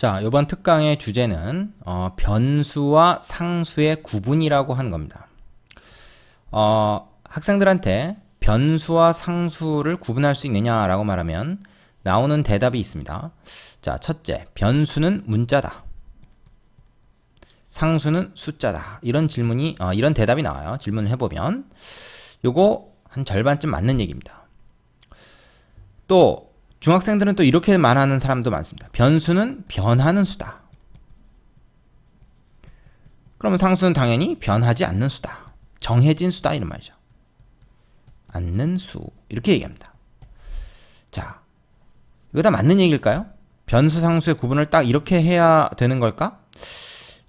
자, 이번 특강의 주제는 어, 변수와 상수의 구분이라고 하는 겁니다. 어, 학생들한테 변수와 상수를 구분할 수 있느냐라고 말하면 나오는 대답이 있습니다. 자, 첫째, 변수는 문자다. 상수는 숫자다. 이런 질문이 어, 이런 대답이 나와요. 질문을 해보면 요거 한 절반쯤 맞는 얘기입니다. 또 중학생들은 또 이렇게 말하는 사람도 많습니다. 변수는 변하는 수다. 그러면 상수는 당연히 변하지 않는 수다. 정해진 수다 이런 말이죠. 않는 수 이렇게 얘기합니다. 자, 이거 다 맞는 얘기일까요? 변수 상수의 구분을 딱 이렇게 해야 되는 걸까?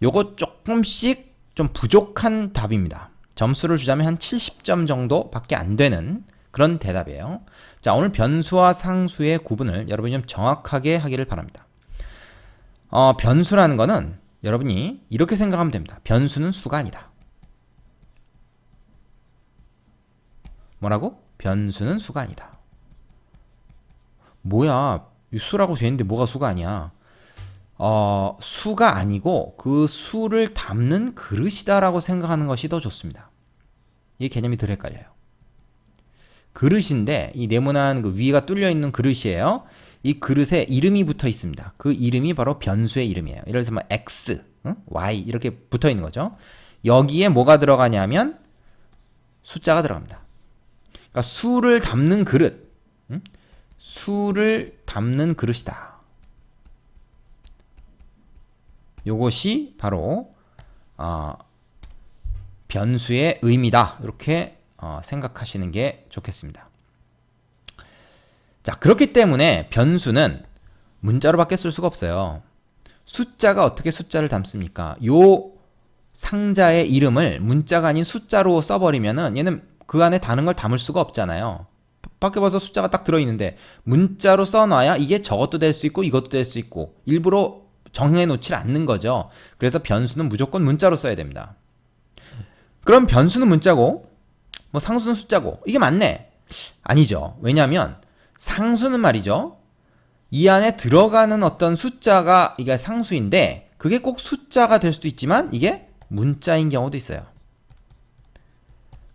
요거 조금씩 좀 부족한 답입니다. 점수를 주자면 한 70점 정도밖에 안 되는 그런 대답이에요. 자, 오늘 변수와 상수의 구분을 여러분이 좀 정확하게 하기를 바랍니다. 어, 변수라는 거는 여러분이 이렇게 생각하면 됩니다. 변수는 수가 아니다. 뭐라고? 변수는 수가 아니다. 뭐야? 수라고 돼 있는데 뭐가 수가 아니야? 어, 수가 아니고 그 수를 담는 그릇이다라고 생각하는 것이 더 좋습니다. 이 개념이 덜 헷갈려요. 그릇인데 이 네모난 그 위가 뚫려 있는 그릇이에요. 이 그릇에 이름이 붙어 있습니다. 그 이름이 바로 변수의 이름이에요. 예를 들어서 뭐 x, 응? y 이렇게 붙어 있는 거죠. 여기에 뭐가 들어가냐면 숫자가 들어갑니다. 그러니까 수를 담는 그릇, 응? 수를 담는 그릇이다. 요것이 바로 어, 변수의 의미다. 이렇게 어, 생각하시는 게 좋겠습니다. 자, 그렇기 때문에 변수는 문자로밖에 쓸 수가 없어요. 숫자가 어떻게 숫자를 담습니까? 요 상자의 이름을 문자가 아닌 숫자로 써버리면은 얘는 그 안에 다른 걸 담을 수가 없잖아요. 밖에 봐서 숫자가 딱 들어있는데 문자로 써놔야 이게 저것도 될 수 있고 이것도 될 수 있고 일부러 정해 놓질 않는 거죠. 그래서 변수는 무조건 문자로 써야 됩니다. 그럼 변수는 문자고 뭐 상수는 숫자고 이게 맞네? 아니죠. 왜냐하면 상수는 말이죠. 이 안에 들어가는 어떤 숫자가 이게 상수인데 그게 꼭 숫자가 될 수도 있지만 이게 문자인 경우도 있어요.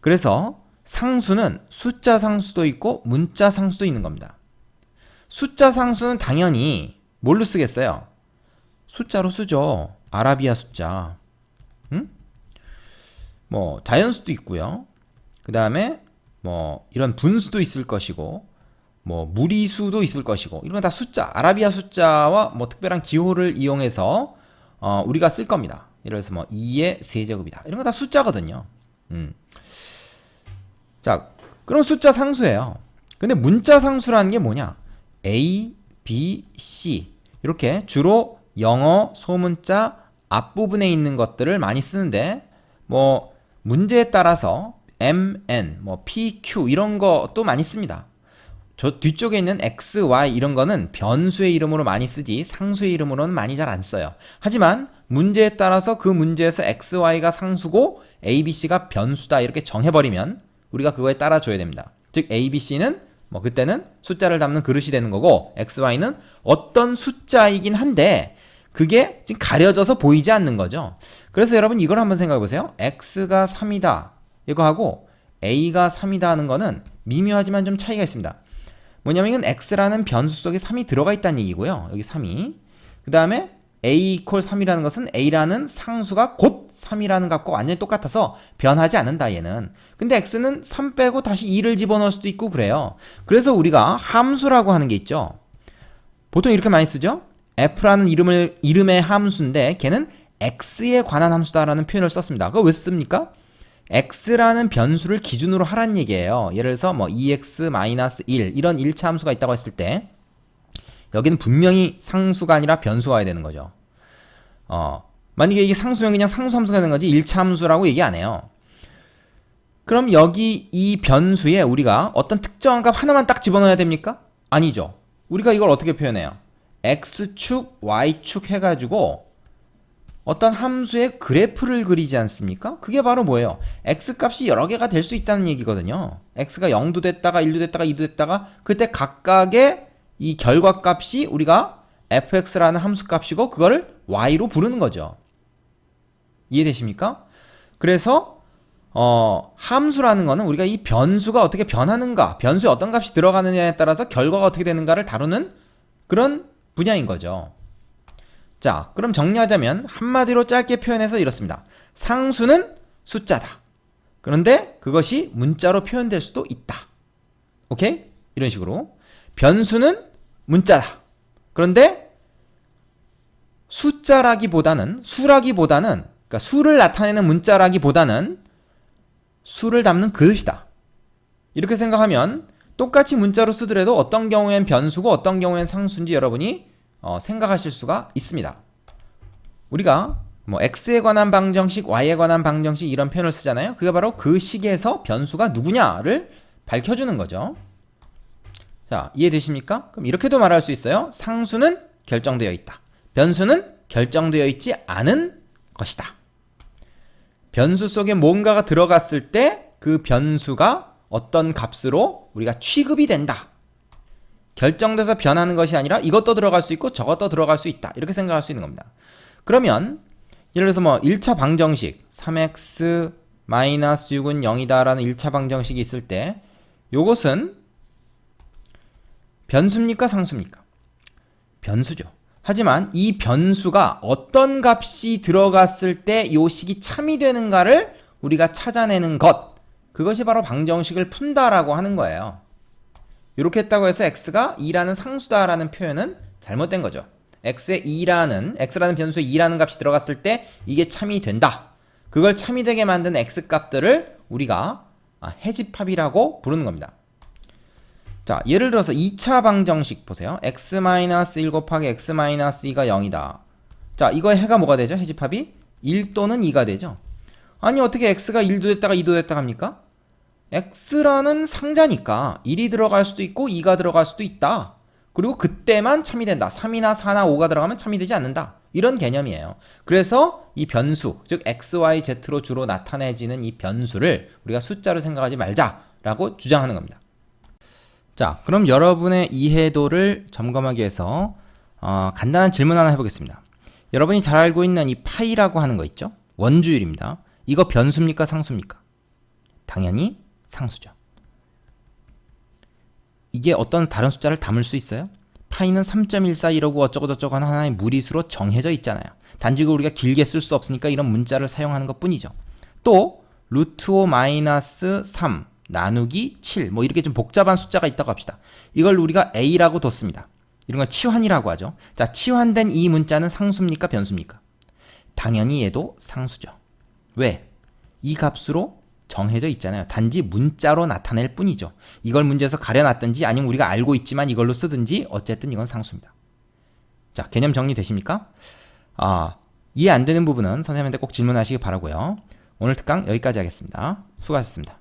그래서 상수는 숫자 상수도 있고 문자 상수도 있는 겁니다. 숫자 상수는 당연히 뭘로 쓰겠어요? 숫자로 쓰죠. 아라비아 숫자. 응? 뭐 자연수도 있고요. 그 다음에 뭐 이런 분수도 있을 것이고 뭐 무리수도 있을 것이고 이런 건 다 숫자 아라비아 숫자와 뭐 특별한 기호를 이용해서 어, 우리가 쓸 겁니다. 예를 들어서 뭐 2의 세제곱이다 이런 거 다 숫자거든요. 음. 자 그럼 숫자 상수예요. 근데 문자 상수라는 게 뭐냐? A, B, C 이렇게 주로 영어 소문자 앞부분에 있는 것들을 많이 쓰는데 뭐 문제에 따라서 M, N, 뭐 P, Q 이런 것도 많이 씁니다. 저 뒤쪽에 있는 X, Y 이런 거는 변수의 이름으로 많이 쓰지 상수의 이름으로는 많이 잘 안 써요. 하지만 문제에 따라서 그 문제에서 X, Y가 상수고 A, B, C가 변수다 이렇게 정해버리면 우리가 그거에 따라줘야 됩니다. 즉 A, B, C는 뭐 그때는 숫자를 담는 그릇이 되는 거고 X, Y는 어떤 숫자이긴 한데 그게 지금 가려져서 보이지 않는 거죠. 그래서 여러분 이걸 한번 생각해 보세요. X가 3이다. 이거 하고 A가 3이다 하는 거는 미묘하지만 좀 차이가 있습니다. 뭐냐면 이건 X라는 변수 속에 3이 들어가 있다는 얘기고요. 여기 3이. 그 다음에 A 이퀄 3이라는 것은 A라는 상수가 곧 3이라는 값과 완전히 똑같아서 변하지 않는다 얘는. 근데 X는 3 빼고 다시 2를 집어넣을 수도 있고 그래요. 그래서 우리가 함수라고 하는 게 있죠. 보통 이렇게 많이 쓰죠. F라는 이름을 이름의 함수인데 걔는 X에 관한 함수다라는 표현을 썼습니다. 그거 왜 씁니까? X라는 변수를 기준으로 하란 얘기예요. 예를 들어서 뭐 2x-1 이런 1차 함수가 있다고 했을 때 여기는 분명히 상수가 아니라 변수가 와야 되는 거죠. 어, 만약에 이게 상수면 그냥 상수 함수가 되는 거지 1차 함수라고 얘기 안 해요. 그럼 여기 이 변수에 우리가 어떤 특정한 값 하나만 딱 집어넣어야 됩니까? 아니죠. 우리가 이걸 어떻게 표현해요? x축, y축 해가지고 어떤 함수의 그래프를 그리지 않습니까? 그게 바로 뭐예요? x값이 여러 개가 될 수 있다는 얘기거든요. x가 0도 됐다가 1도 됐다가 2도 됐다가 그때 각각의 이 결과값이 우리가 fx라는 함수 값이고 그거를 y로 부르는 거죠. 이해되십니까? 그래서 어, 함수라는 거는 우리가 이 변수가 어떻게 변하는가, 변수에 어떤 값이 들어가느냐에 따라서 결과가 어떻게 되는가를 다루는 그런 분야인 거죠. 자, 그럼 정리하자면 한마디로 짧게 표현해서 이렇습니다. 상수는 숫자다. 그런데 그것이 문자로 표현될 수도 있다. 오케이? 이런 식으로. 변수는 문자다. 그런데 숫자라기보다는 수라기보다는 그러니까 수를 나타내는 문자라기보다는 수를 담는 글씨다. 이렇게 생각하면 똑같이 문자로 쓰더라도 어떤 경우엔 변수고 어떤 경우엔 상수인지 여러분이 어, 생각하실 수가 있습니다. 우리가 뭐 x에 관한 방정식, y에 관한 방정식 이런 표현을 쓰잖아요. 그게 바로 그 식에서 변수가 누구냐를 밝혀주는 거죠. 자, 이해되십니까? 그럼 이렇게도 말할 수 있어요. 상수는 결정되어 있다. 변수는 결정되어 있지 않은 것이다. 변수 속에 뭔가가 들어갔을 때 그 변수가 어떤 값으로 우리가 취급이 된다. 결정돼서 변하는 것이 아니라 이것도 들어갈 수 있고 저것도 들어갈 수 있다. 이렇게 생각할 수 있는 겁니다. 그러면 예를 들어서 뭐 1차 방정식 3x 6은 0이다라는 1차 방정식이 있을 때 요것은 변수입니까 상수입니까? 변수죠. 하지만 이 변수가 어떤 값이 들어갔을 때 요 식이 참이 되는가를 우리가 찾아내는 것 그것이 바로 방정식을 푼다라고 하는 거예요. 이렇게 했다고 해서 x가 2라는 상수다라는 표현은 잘못된 거죠. x에 2라는 x라는 변수에 2라는 값이 들어갔을 때 이게 참이 된다. 그걸 참이 되게 만든 x 값들을 우리가 아, 해집합이라고 부르는 겁니다. 자, 예를 들어서 2차 방정식 보세요. x-1 곱하기 x-2가 0이다. 자, 이거의 해가 뭐가 되죠? 해집합이 1 또는 2가 되죠. 아니 어떻게 x가 1도 됐다가 2도 됐다 합니까? X라는 상자니까 1이 들어갈 수도 있고 2가 들어갈 수도 있다. 그리고 그때만 참이 된다. 3이나 4나 5가 들어가면 참이 되지 않는다. 이런 개념이에요. 그래서 이 변수, 즉 x, y, z로 주로 나타내지는 이 변수를 우리가 숫자로 생각하지 말자라고 주장하는 겁니다. 자, 그럼 여러분의 이해도를 점검하기 위해서 어, 간단한 질문 하나 해보겠습니다. 여러분이 잘 알고 있는 이 파이라고 하는 거 있죠? 원주율입니다. 이거 변수입니까 상수입니까? 당연히 상수죠. 이게 어떤 다른 숫자를 담을 수 있어요? 파이는 3.14 이러고 어쩌고 저쩌고 하는 하나의 무리수로 정해져 있잖아요. 단지 그 우리가 길게 쓸 수 없으니까 이런 문자를 사용하는 것 뿐이죠. 또 루트 5 마이너스 3 나누기 7 뭐 이렇게 좀 복잡한 숫자가 있다고 합시다. 이걸 우리가 a라고 뒀습니다. 이런 걸 치환이라고 하죠. 자, 치환된 이 문자는 상수입니까 변수입니까? 당연히 얘도 상수죠. 왜? 이 값으로 정해져 있잖아요. 단지 문자로 나타낼 뿐이죠. 이걸 문제에서 가려놨든지 아니면 우리가 알고 있지만 이걸로 쓰든지 어쨌든 이건 상수입니다. 자, 개념 정리 되십니까? 아, 이해 안 되는 부분은 선생님한테 꼭 질문하시기 바라고요. 오늘 특강 여기까지 하겠습니다. 수고하셨습니다.